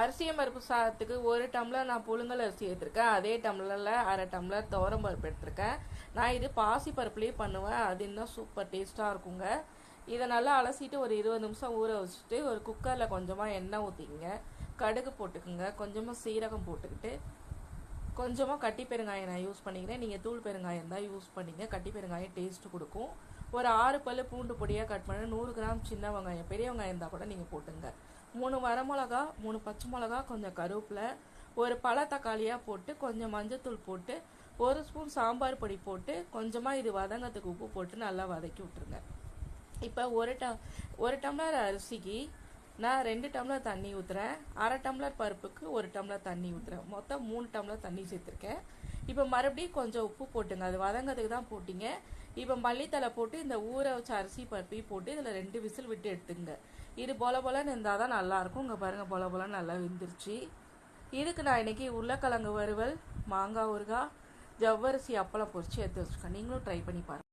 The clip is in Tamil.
அரிசியம் பருப்பு சாதத்துக்கு ஒரு டம்ளர் நான் புழுங்கல் அரிசி எடுத்திருக்கேன். அதே டம்ளரில் அரை டம்ளர் துவரம் பருப்பு எடுத்திருக்கேன். நான் இது பாசி பருப்புலேயே பண்ணுவேன். அது இன்னும் சூப்பர் டேஸ்ட்டாக இருக்குங்க. இதை நல்லா அலசிட்டு ஒரு இருபது நிமிஷம் ஊற வச்சுட்டு ஒரு குக்கரில் கொஞ்சமாக எண்ணெய் ஊற்றிக்கிங்க கடுகு போட்டுக்குங்க. கொஞ்சமாக சீரகம் போட்டுக்கிட்டு கொஞ்சமாக கட்டி பெருங்காயம் நான் யூஸ் பண்ணிக்கிறேன். நீங்கள் தூள் பெருங்காயம் தான் யூஸ் பண்ணிங்க. கட்டி பெருங்காயம் டேஸ்ட்டு கொடுக்கும். ஒரு ஆறு பல் பூண்டு பொடியாக கட் பண்ணி நூறு கிராம் சின்ன வெங்காயம் பெரிய வெங்காயம் இருந்தால் கூட நீங்கள் போட்டுங்க. மூணு வரமிளகா மூணு பச்சை மிளகா கொஞ்சம் கருவேப்பிலை ஒரு பழ தக்காளியாக போட்டு கொஞ்சம் மஞ்சத்தூள் போட்டு ஒரு ஸ்பூன் சாம்பார் பொடி போட்டு கொஞ்சமாக இது வதங்கத்துக்கு உப்பு போட்டு நல்லா வதக்கி விட்டுருங்க. இப்போ ஒரு ட ஒரு டம்ளர் அரிசிக்கு நான் ரெண்டு டம்ளர் தண்ணி ஊற்றுறேன் அரை டம்ளர் பருப்புக்கு ஒரு டம்ளர் தண்ணி ஊற்றுறேன் மொத்தம் மூணு டம்ளர் தண்ணி சேர்த்துருக்கேன். இப்போ மறுபடியும் கொஞ்சம் உப்பு போட்டுங்க. அது வதங்கிறதுக்கு தான் போட்டிங்க. இப்போ மல்லித்தலை போட்டு இந்த ஊற வச்ச அரிசி பருப்பையும் போட்டு இதில் ரெண்டு விசில் விட்டு எடுத்துங்க இது பொல பொலன்னு இருந்தால் தான் நல்லாயிருக்கும் இங்கே பாருங்கள் பொல பொலன்னு நல்லா வெந்துருச்சு. இதுக்கு நான் இன்னைக்கு உருளைக்கிழங்கு வறுவல் மாங்காய் ஊறுகாய் ஜவ்வரிசி அப்பளம் பொரிச்சு எடுத்து வச்சுருக்கேன். நீங்களும் ட்ரை பண்ணி பாருங்கள்